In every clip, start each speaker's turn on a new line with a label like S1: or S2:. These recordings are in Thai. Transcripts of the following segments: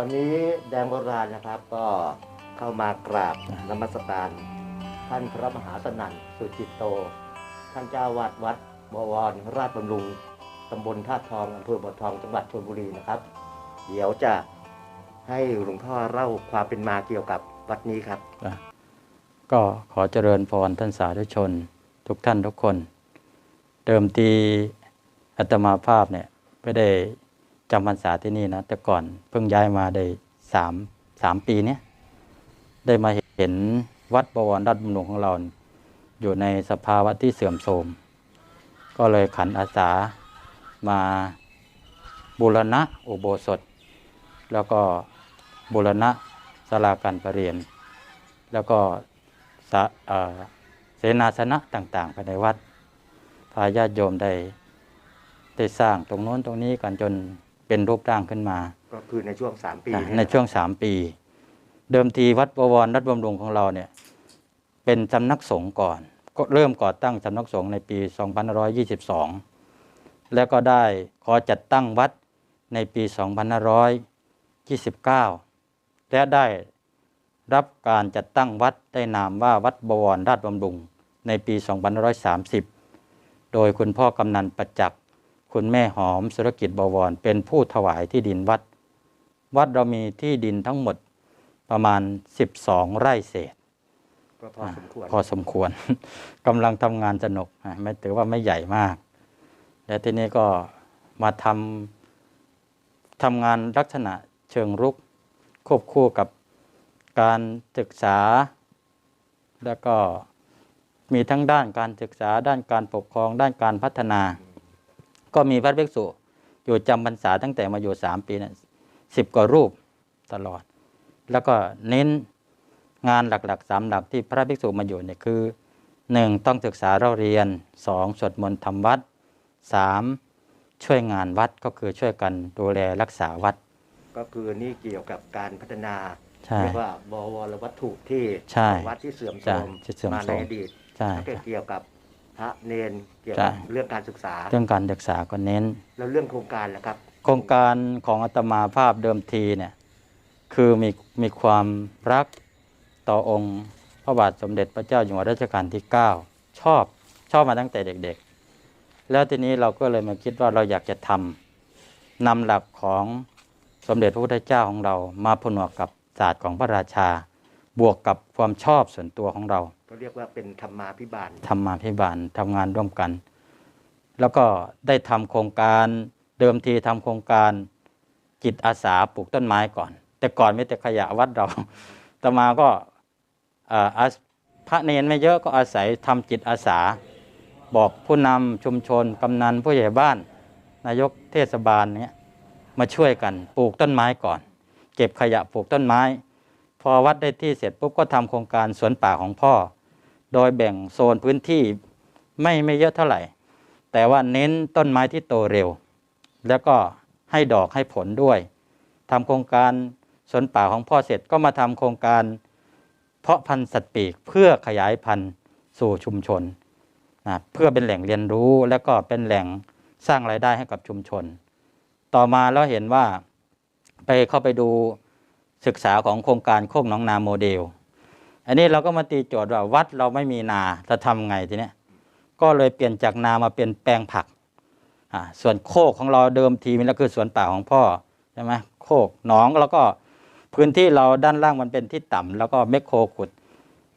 S1: ตอนนี้แดงโบราณนะครับก็เข้ามากราบนมัสการท่านพระมหาสนั่นสุจิตโต ท่านเจ้าวาดวัดบวรราชบำรุงตำบลท่าตุทองอำเภอบ่อทองจังหวัดชลบุรีนะครับ เดี๋ยวจะให้หลวงพ่อเล่าความเป็นมาเกี่ยวกับวัดนี้ครับ
S2: ก็ขอเจริญพรท่านสาธุชน ทุกท่านทุกคน เดิมทีอาตมาภาพเนี่ยไม่ได้ จำพรรษาที่นี่นะ แต่ก่อนเพิ่งย้ายมาได้สามสามปีเนี้ยได้มาเห็นวัดบวรรัตน์บำรุงของเรา อยู่ในสภาวะที่เสื่อมโทรม ก็เลยขันอาสามาบูรณะอุโบสถ แล้วก็บูรณะศาลาการประเรียน แล้วก็สะเอ่อเสนาสนะต่างๆภายในวัดพาญาติโยมได้ได้สร้างตรงโน้นตรงนี้กันจน เป็นรูปร่างขึ้นมา
S1: ก็คือในช่วง3ปี
S2: อะ
S1: เย
S2: ในช่วงสามปี เดิมทีวัดบวรรัฐบำรุงของเราเนี่ยเป็นสำนักสงฆ์ก่อน ก็เริ่มก่อตั้งสำนักสงฆ์ในปี 2522 แล้วก็ได้ขอจัดตั้งวัดในปี 2529 และได้รับการจัดตั้งวัดได้นามว่าวัดบวรราชบำรุงในปี 2530 โดยคุณพ่อกำนันประจักษ์ คุณแม่หอมสุรกิจบวร เป็นผู้ถวายที่ดินวัด วัดเรามีที่ดินทั้งหมดประมาณ 12 ไร่เศษ
S1: ก็พอสมควร
S2: พอสมควรกำลังทำงานสนุกอะไม่ถือว่าไม่ใหญ่มาก และทีนี้ก็มาทำทำงานลักษณะเชิงรุกควบคู่กับการศึกษา แล้วก็มีทั้งด้านการศึกษาด้านการปกครองด้านการพัฒนา ก็มีพระภิกษุอยู่จำพรรษาตั้งแต่มาอยู่สามปีนะสิบกว่ารูปตลอด แล้วก็เน้นงานหลักๆสามหลักที่พระภิกษุมาอยู่เนี่ยคือหนึ่งต้องศึกษาเราเรียนสองสวดมนต์ทำวัดสามช่วยงานวัดก็คือช่วยกันดูแลรักษาวัด
S1: ก็คือนี่เกี่ยวกับการพัฒนา
S2: ใช่
S1: เรียกว่าบวรวัตถุที่
S2: ใช่
S1: ของวัดที่เสื่อมโทรม
S2: ใช่ที่เสื่อม
S1: มา
S2: โท
S1: ใน
S2: รม
S1: อดีต
S2: ใช่
S1: แล้วก็เกี่ยวกับ พระเนนเกี่ยว
S2: ใช่
S1: กับเรื่องการศึกษา
S2: เรื่องการศึกษาก็เน้น
S1: แล้วเรื่องโครงการล่ะครับ
S2: โครงการของอาตมาภาพเดิมทีเนี่ยคือมีมีความรักต่อองค์พระบาทสมเด็จพระเจ้าอยู่หัวรัชกาลที่ 9 ชอบชอบมาตั้งแต่เด็กๆ แล้วทีนี้เราก็เลยมาคิดว่าเราอยากจะทำนำหลักของสมเด็จพระพุทธเจ้าของเรามาผนวกกับศาสตร์ของพระราชา บวกกับความชอบส่วนตัวของเรา
S1: ก็เรียกว่าเป็นธรรมาพิบาล
S2: ทำมาพิบาลทำงานร่วมกัน แล้วก็ได้ทำโครงการเดิมทีทำโครงการจิตอาสาปลูกต้นไม้ก่อน แต่ก่อนไม่แต่ขยะวัดเราต่อมาก็อ่าพระเนนไม่เยอะก็อาศัยทำจิตอาสา บอกผู้นำชุมชนกำนันผู้ใหญ่บ้าน นายกเทศบาลเนี้ยมาช่วยกันปลูกต้นไม้ก่อน เก็บขยะปลูกต้นไม้ พอวัดได้ที่เสร็จปุ๊บก็ทำโครงการสวนป่าของพ่อ โดยแบ่งโซนพื้นที่ไม่ไม่เยอะเท่าไหร่ แต่ว่าเน้นต้นไม้ที่โตเร็ว แล้วก็ให้ดอกให้ผลด้วยทำโครงการสวนป่าของพ่อเสร็จก็มาทำโครงการ เพาะพันธุ์สัตว์ปีกเพื่อขยายพันธุ์สู่ชุมชนนะเพื่อเป็นแหล่งเรียนรู้และก็เป็นแหล่งสร้างรายได้ให้กับชุมชน ต่อมาเราเห็นว่าไปเข้าไปดูศึกษาของโครงการโคกหนองนาโมเดล อันนี้เราก็มาตีโจทย์ว่าวัดเราไม่มีนาจะทำไงทีเนี้ยก็เลยเปลี่ยนจากนามาเป็นแปลงผักอ่าส่วนโคกของเราเดิมทีมันก็คือสวนป่าของพ่อใช่ไหมโคกหนองแล้วก็พื้นที่เราด้านล่างมันเป็นที่ต่ำแล้วก็แมคโครขุด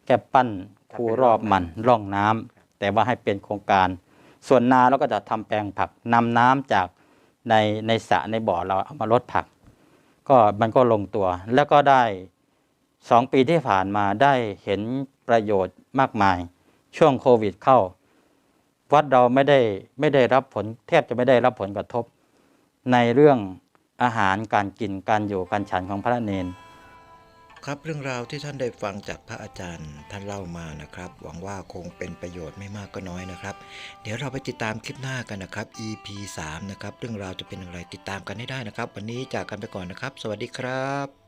S2: แค่ปั้นคูรอบมันร่องน้ำแต่ว่าให้เป็นโครงการ ส่วนนาเราก็จะทำแปลงผักนำน้ำจากในในสระในบ่อเราเอามาลดผัก ก็มันก็ลงตัวแล้วก็ได้ สองปีที่ผ่านมาได้เห็นประโยชน์มากมาย ช่วงโควิดเข้า วัดเราไม่ได้ไม่ได้รับผลแทบจะไม่ได้รับผลกระทบ ในเรื่องอาหารการกินการอยู่การฉันของพระเนน
S3: ครับเรื่องราวที่ท่านได้ฟังจากพระอาจารย์ท่านเล่ามานะครับ หวังว่าคงเป็นประโยชน์ไม่มากก็น้อยนะครับ เดี๋ยวเราไปติดตามคลิปหน้ากันนะครับ EP 3นะครับเรื่องราวจะเป็นอย่างไรติดตามกันให้ได้นะครับ วันนี้จากกันไปก่อนนะครับ สวัสดีครับ